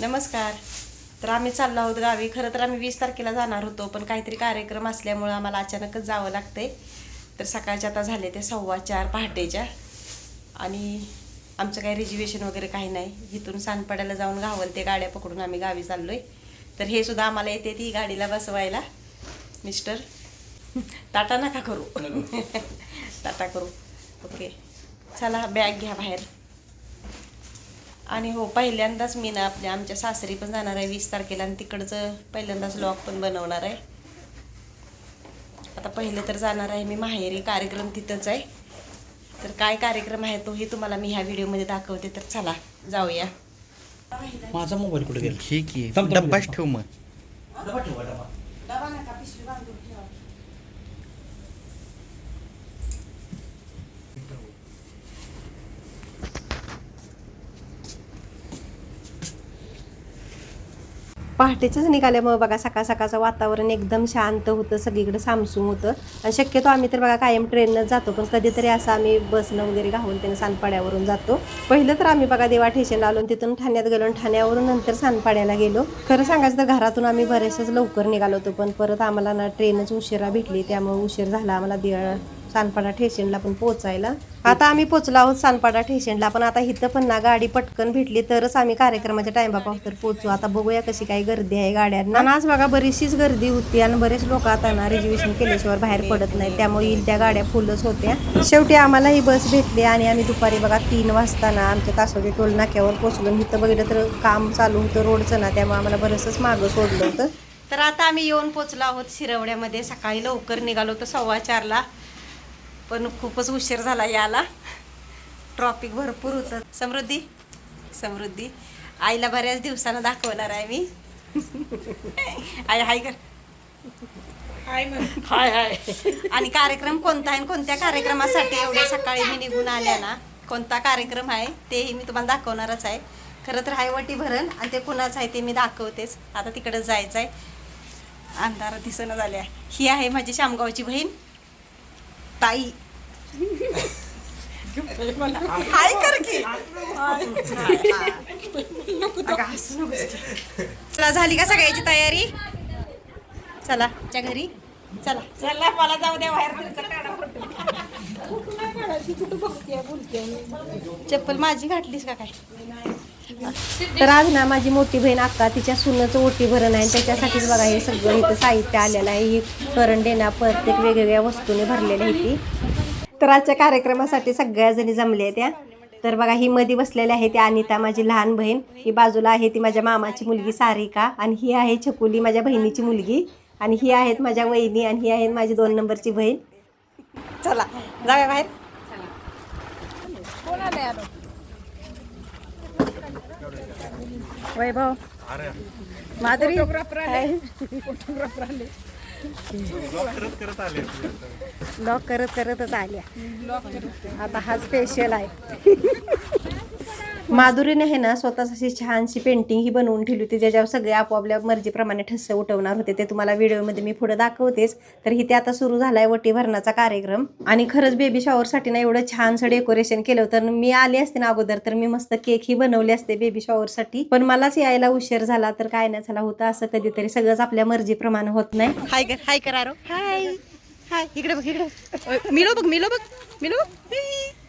नमस्कार. तर आम्ही चाललो आहोत गावी. खरं तर आम्ही वीस तारखेला जाणार होतो पण काहीतरी कार्यक्रम असल्यामुळं आम्हाला अचानकच जावं लागतंय. तर सकाळच्या आता झाले ते सव्वा चार पहाटेच्या. आणि आमचं काही रिझर्वेशन वगैरे काही नाही. इथून सानपाड्याला जाऊन गावल ते गाड्या पकडून आम्ही गावी चाललोय. तर हे सुद्धा आम्हाला येते ती गाडीला बसवायला. मिस्टर टाटा नका करू. टाटा करू. ओके. चला बॅग घ्या बाहेर. आणि हो पहिल्यांदाच मी ना आपल्या आमच्या सासरी पण जाणार आहे वीस तारखेला आणि तिकडचं पहिल्यांदाच लॉग पण बनवणार आहे. आता पहिले तर जाणार आहे मी माहेरी कार्यक्रम तिथंच आहे. तर काय कार्यक्रम आहे तोही तुम्हाला मी ह्या व्हिडिओमध्ये दाखवते तर चला जाऊया. माझा मोबाईल कुठे गेला? ठीक आहे. डब्बाच. ठेव मग. डबा ठेवा डबा. पहाटेचंच निघाल्यामुळे बघा सकाळ सकाळचं वातावरण एकदम शांत होतं सगळीकडे सामसूम होतं. आणि शक्यतो आम्ही तर बघा कायम ट्रेननं जातो पण कधीतरी असं आम्ही बसनं वगैरे घालून त्यानं सानपाड्यावरून जातो. पहिलं तर आम्ही बघा देवा ठेशनला आलो तिथून ठाण्यात गेलो आणि ठाण्यावरून नंतर सानपाड्याला गेलो. खरं सांगायचं तर घरातून आम्ही बरेचसेच लवकर निघालो होतो पण परत आम्हाला ना ट्रेनच उशिरा भेटली त्यामुळे उशीर झाला आम्हाला दे सानपाडा ठेशनला पण पोहोचायला. आता आम्ही पोहोचलो आहोत सानपाडा ठेशनला पण आता इथं पण ना गाडी पटकन भेटली तरच आम्ही कार्यक्रमाच्या टाइमापासून पोहोचू. आता बघूया कशी काय गर्दी आहे गाड्यांना. आणि आज बघा बरीचशीच गर्दी होती आणि बरेच लोक आता ना रिझर्वेशन केल्याशिवाय बाहेर पडत नाही त्यामुळे येईल त्या गाड्या फुलच होत्या. शेवटी आम्हाला ही बस भेटली आणि आम्ही दुपारी बघा तीन वाजता ना आमच्या तासोडी टोल नाक्यावर पोहोचलो. आणि इथं बघितलं तर काम चालू होतं रोडचं ना त्यामुळे आम्हाला बरंचसं मागं सोडलं होतं. तर आता आम्ही येऊन पोचलो आहोत शिरवड्यामध्ये. सकाळी लवकर निघालो होतो सव्वा चारला. पण खूपच उशीर झाला याला. ट्रॉफिक भरपूर होतं. समृद्धी? समृद्धी. आईला बऱ्याच दिवसानं दाखवणार आहे मी. आई हाय कर. हाय हाय आणि कार्यक्रम कोणता आहे आणि कोणत्या कार्यक्रमासाठी एवढ्या सकाळी मी निघून आल्या ना? कोणता कार्यक्रम आहे? तेही मी तुम्हाला दाखवणारच आहे. खरं तर हाय वटी भरण आणि ते कुणाचं आहे ते मी दाखवतेच. आता तिकडं जायचं आहे अंधार दिसणं झाल्या. ही आहे माझी शामगावची बहीण. ताई. हाय कर की. चला झाली का सगळ्याची तयारी? चला च्या घरी. चला. चला मला जाऊ द्या बाहेर चप्पल माझी घातलीस का काय? तर आज ना माझी मोठी बहीण अक्का तिच्या सुनाचं ओटी भरण आहे त्याच्यासाठीच बघा हे सगळं इथं साहित्य आलेलं आहे. ही करंडेना प्रत्येक वेगवेगळ्या वस्तूने भरलेली आहे ती. तर आजच्या कार्यक्रमासाठी सगळ्या जणी जमल्या त्या. तर बघा ही मध्ये बसलेली आहे ती अनिता माझी लहान बहीण. ही बाजूला आहे ती माझ्या मामाची मुलगी सारिका आणि ही आहे छकुली माझ्या बहिणीची मुलगी. आणि ही आहेत माझ्या वहिनी आणि ही आहेत माझी दोन नंबरची बहीण. चला जाऊया बाहेर. वैभव. माधुरी. लॉक करत करतच आल्या. आता हा स्पेशल आहे. माधुरीने हे ना स्वतःच अशी छानशी पेंटिंग ही बनवून ठेवली होती ज्याच्यावर सगळे आपोआपल्या मर्जीप्रमाणे ठस्से उठवणार होते. ते तुम्हाला व्हिडिओमध्ये मी पुढे दाखवतेच. तर इथे आता सुरू झालाय वटी भरणाचा कार्यक्रम. आणि खरंच बेबी शॉवरसाठी ना एवढं छानसं डेकोरेशन केलं होतं. आणि मी आले असते ना अगोदर तर मी मस्त केक ही बनवले असते बेबी शॉवरसाठी पण मलाच यायला उशीर झाला तर काय नाही झाला होता असं कधीतरी. सगळंच आपल्या मर्जीप्रमाणे होत नाही. हाय कर हाय करा हाय हाय इकडे बघ इकडे मिलो बघ मिलो बघ. मिलो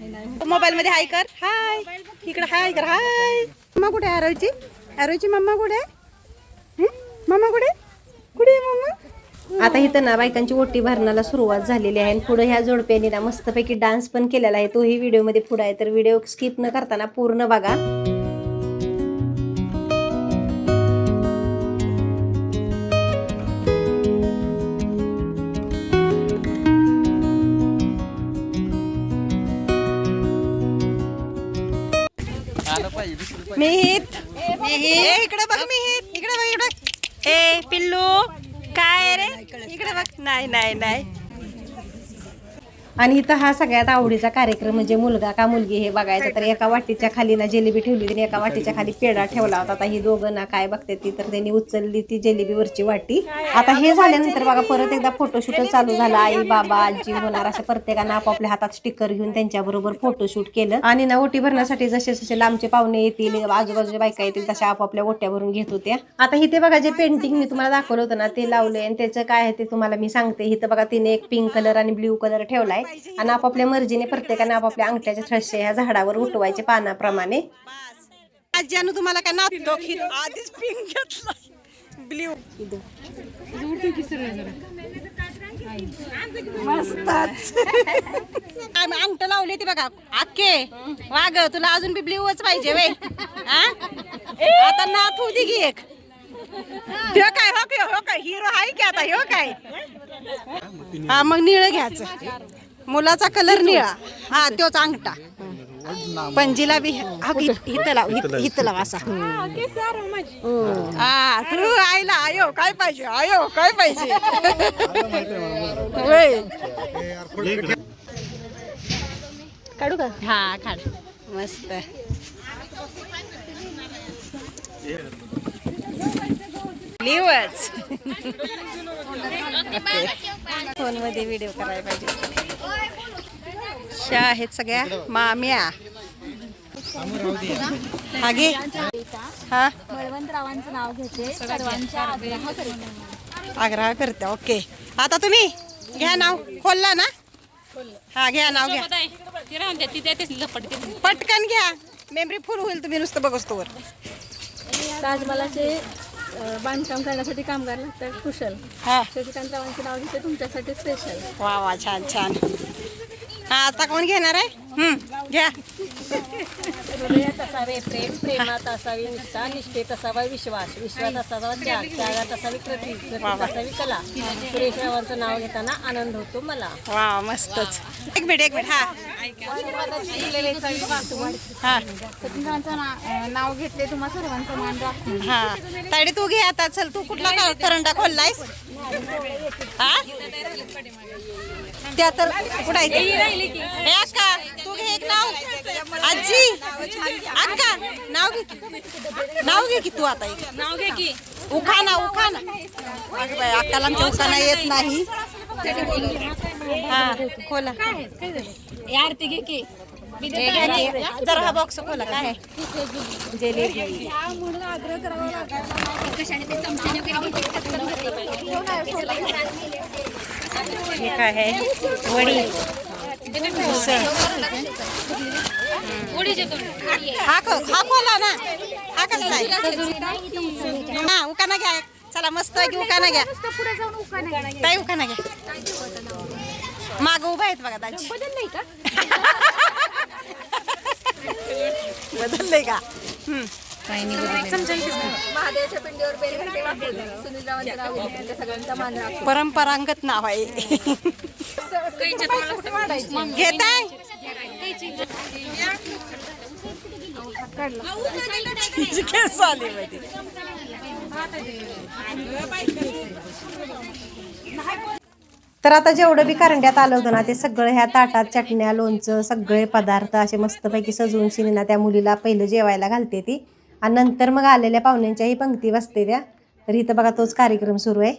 मोबाईल मध्ये हाय कर. हाय. इकडे हाय कर. हाय. मम्मा कुठे आहे? आरोची आरोची मम्मा कुठे आहे? मम्मा कुठे? कुठे आहे मम्मा? आता इथं ना बायकांची ओटी भरण्याला सुरुवात झालेली आहे आणि पुढे ह्या जोडप्याने ना मस्तपैकी डान्स पण केलेला आहे. तोही व्हिडिओमध्ये पुढे आहे. तर व्हिडिओ स्किप न करताना पूर्ण बघा. मिहित. इकडे बघ मिहित. इकडे बघ इकडे ए पिल्लू. काय रे? इकडे बघ. नाही नाही नाही. आणि इथं हा सगळ्यात आवडीचा कार्यक्रम म्हणजे मुलगा का मुलगी हे बघायचं. तर एका वाटीच्या खाली ना जिलेबी ठेवली होती आणि एका वाटीच्या खाली पेढा ठेवला होता. आता ही दोघं ना काय बघते ती तर त्यांनी उचलली ती जिलेबीवरची वाटी. आता हे झाल्यानंतर बघा परत एकदा फोटोशूट चालू झाला. आई बाबा आजी होणार असं प्रत्येकानं आपापल्या हातात स्टिकर घेऊन त्यांच्याबरोबर फोटोशूट केलं. आणि ना ओटी भरण्यासाठी जसे जसे लांबचे पाहुणे येतील आजूबाजूच्या बायका येतील तशा आपापल्या ओट्या भरून घेत होत्या. आता इथे बघा जे पेंटिंग मी तुम्हाला दाखवलं होतं ना ते लावले आणि त्याचं काय आहे ते तुम्हाला मी सांगते. इथं बघा तिने एक पिंक कलर आणि ब्ल्यू कलर ठेवलाय. आणि आपापल्या मर्जीने प्रत्येकाने आपापल्या अंगठ्याच्या थ्रश्या ह्या झाडावर उठवायचे पानाप्रमाणे. आज्यानं तुम्हाला काय नाव आधीच पिंक घेतला. ब्ल्यू. आम्ही अंगठ लावली ती बघा. आके वाग तुला अजून बी ब्ल्यूच पाहिजे वे आता नाथ दे की एक. हो काय हो काय हिरो आहे की आता ह्यो काय? हा मग निळ घ्यायचं. मुलाचा कलर निळा. हा तोच अंगठा. पंजीला बी हा हि- हिथं लाव हिथं- हिथं लाव असा. हा तू आईला आयो काय पाहिजे? आयो काय पाहिजे? होय. काढू का? हा काढ. मस्त. लिवच. फोनमध्ये व्हिडिओ करायला पाहिजे. शा आहेत सगळ्या माम्या. हा घे हा. बळवंतरावांचं नाव घेते. सर्वांच्या आग्रह करते. आग्रह करते. ओके. आता तुम्ही घ्या नाव. खोलला ना? हा घ्या नाव घ्या. पटकन घ्या. मेमरी फुल होईल तुम्ही नुसतं बघतो वर ताजमहालाचे बांधकाम करण्यासाठी कामगार लागतात कुशल. हा. शशिकांतरावांचे नाव घेते. तुमच्यासाठी स्पेशल वा वा छान छान. आता कोण घेणार आहे? घ्या. हृदयात असावे प्रेम प्रेमात असावी निष्ठा निष्ठेत असावा विश्वास. विश्वात असावा त्याग. त्यागात असावी कृती. कृतीत असावी कला. सुरेश रावांचं नाव घेताना आनंद होतो मला. वा मस्तच. एक मिनिट एक मिनिट हा. नाव घेतले तुम्हा सर्वांचं मान राखून हा. तायडे तू घे आता. चल तू कुठला करंडा खोललायस? हा? त्या तर कुठं आहे ते? हे अक्का तू घे एक नाव. आजी अक्का नाव घे की. नाव घे की तू आता एक नाव घे की. उखाना उखाना अगं बाई अक्काला आमच्या उखाना येत नाही. हा खोला. घे की हे घ्या की. जरा हा बॉक्स खोला काय हे काय आहे? वडी. हा हा खोला ना. हा आहे? हा उकाना घ्या चला मस्त आहे की उकाना घ्या. ताई उकाना घ्या. माग उभा आहेत बघा दाजी. बदललंय का? हम्म. महादेवाच्या पिंडीवर बेलघंटे वाजवले सुनील रावांचं नाव सगळ्यांचा मान परंपरागत नाव आहे. घेताय? मध्ये. तर आता जेवढं बी करंड्यात आलं होतं ना ते सगळं ह्या ताटात चटण्या लोणचं सगळे पदार्थ असे मस्तपैकी सजवून शिनीना त्या मुलीला पहिलं जेवायला घालते ती. आणि नंतर मग आलेल्या पाहुण्यांच्याही पंक्ती वाजते त्या. तर इथं बघा तोच कार्यक्रम सुरू आहे.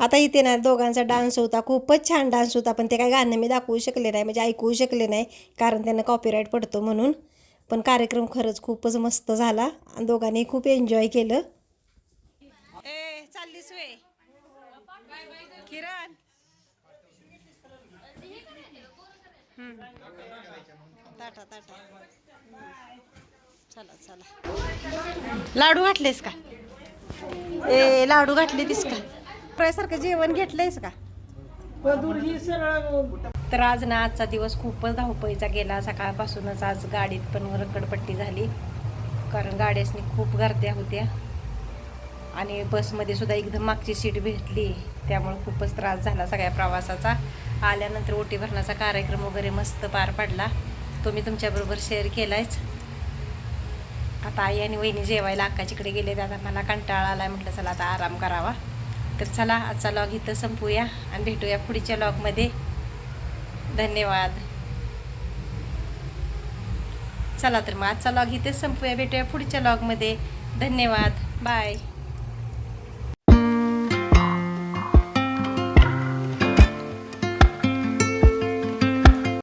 आता इथे ना दोघांचा डान्स होता. खूपच छान डान्स होता पण ते काय गाणं मी दाखवू शकले नाही म्हणजे ऐकवू शकले नाही कारण त्यांना कॉपीराईट पडतो म्हणून. पण कार्यक्रम खरंच खूपच मस्त झाला. आणि दोघांनी खूप एन्जॉय केलं. चाललीस वे किरण? ताटा ताटा. चला चला. लाडू घातलेस का? ए लाडू घातले दिस का? सारखं जेवण घेतलंयस का? तर आज ना आजचा दिवस खूपच धावपळीचा गेला. सकाळपासूनच आज गाडीत पण रकडपट्टी झाली. कारण गाड्यासनी खूप गर्द्या होत्या. आणि बसमध्ये सुद्धा एकदम मागची सीट भेटली. त्यामुळे खूपच त्रास झाला सगळ्या प्रवासाचा. आल्यानंतर ओटी भरण्याचा कार्यक्रम वगैरे मस्त पार पडला. तो मी तुमच्याबरोबर शेअर केलाच आता आई आणि वहिनी जेवायला अक्काच्याकडे गेले आता मला कंटाळा आला म्हटलं चला आता आराम करावा. तर चला आजचा लॉग इथं संपूया आणि भेटूया पुढच्या लॉगमध्ये धन्यवाद. चला तर मग आजचा लॉग इथेच संपूया. भेटूया पुढच्या लॉगमध्ये धन्यवाद. बाय